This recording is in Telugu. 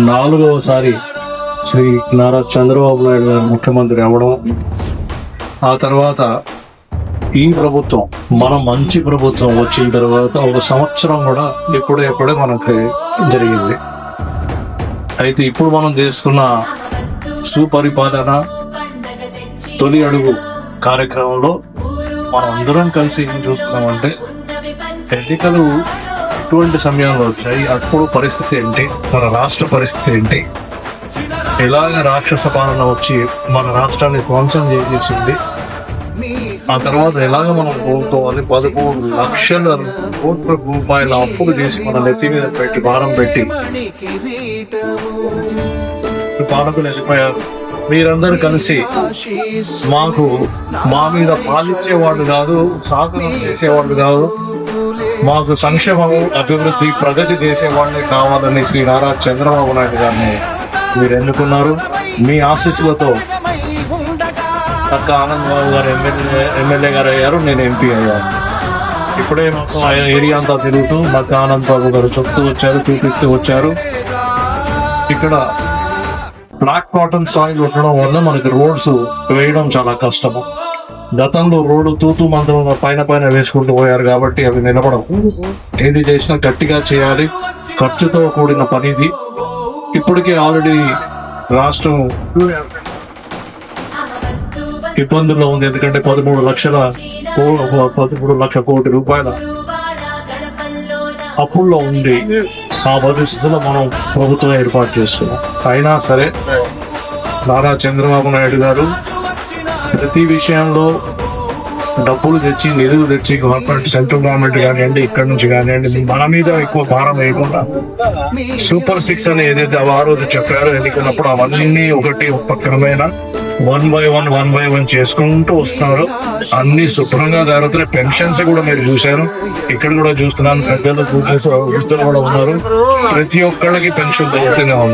నాలుగవసారి శ్రీ నారా చంద్రబాబు నాయుడు గారు ముఖ్యమంత్రి అవ్వడం ఆ తర్వాత ఈ ప్రభుత్వం మన మంచి ప్రభుత్వం వచ్చిన తర్వాత ఒక సంవత్సరం కూడా ఎప్పుడే ఎప్పుడే మనకి జరిగింది. అయితే ఇప్పుడు మనం చేసుకున్న సుపరిపాలన తొలి అడుగు కార్యక్రమంలో మనం అందరం కలిసి ఏం చూస్తున్నామంటే ఎన్నికలు అటువంటి సమయంలో వచ్చాయి. అప్పుడు పరిస్థితి ఏంటి? మన రాష్ట్ర పరిస్థితి ఏంటి? ఎలాగ రాక్షస పాలన వచ్చి మన రాష్ట్రాన్ని ధ్వంసం చేసేసింది? ఆ తర్వాత ఎలాగ మనం కోరుకోవాలి పదమూడు లక్షల కోట్ల రూపాయల అప్పులు చేసి మన నెత్తి మీద పెట్టి భారం పెట్టి పాలకులు వెళ్ళిపోయారు. మీరందరూ కలిసి మాకు మా మీద పాలించేవాళ్ళు కాదు సాధన చేసేవాళ్ళు కాదు. మాకు సంక్షేమం అభివృద్ధి ప్రగతి చేసేవాళ్ళే కావాలని శ్రీ నారా చంద్రబాబు నాయుడు గారిని మీరు ఎన్నుకున్నారు. మీ ఆశీస్సులతో అక్క ఆనంద్ బాబు గారు ఎమ్మెల్యే ఎమ్మెల్యే గారు అయ్యారు నేను ఎంపీ అయ్యాను. ఇప్పుడే మాకు ఆయన ఏరియా అంతా తిరుగుతూ మక్క ఆనంద్ బాబు గారు చెప్తూ వచ్చారు చూపిస్తూ వచ్చారు. ఇక్కడ బ్లాక్ కాటన్ సాయిల్ ఉండడం వల్ల మనకి రోడ్స్ వేయడం చాలా కష్టము. గతంలో రోడ్డు తూతూ మంత్రం పైన పైన వేసుకుంటూ పోయారు కాబట్టి అవి నిలబడవు. ఏది చేసినా గట్టిగా చేయాలి. ఖర్చుతో కూడిన పనిది. ఇప్పటికే ఆల్రెడీ రాష్ట్రం ఇబ్బందుల్లో ఉంది. ఎందుకంటే పదమూడు లక్షల కో- పదమూడు లక్షల కోటి రూపాయల అప్పుల్లో ఉంది ఆ పరిస్థితుల్లో మనం ప్రభుత్వం ఏర్పాటు చేస్తున్నాం. అయినా సరే నారా చంద్రబాబు నాయుడు గారు ప్రతి విషయంలో డబ్బులు తెచ్చి నిధులు తెచ్చి గవర్నమెంట్ సెంట్రల్ గవర్నమెంట్ కానివ్వండి ఇక్కడ నుంచి కానివ్వండి మన మీద ఎక్కువ భారం వేయకుండా సూపర్ సిక్స్ అని ఏదైతే ఆ రోజు చెప్పారో ఎన్నికలప్పుడు అవన్నీ ఒకటి ఉపక్రమైన one by one one by one చేసుకుంటూ వస్తున్నారు. అన్ని శుభ్రంగా జరుగుతున్నాయి పెన్షన్స్ కూడా మీరు చూశారు. ఇక్కడ కూడా చూస్తున్నాను పెద్దలు కూర్చొని కూడా ఉన్నారు. ప్రతి ఒక్కళ్ళకి పెన్షన్ దొరుకుతూనే ఉంది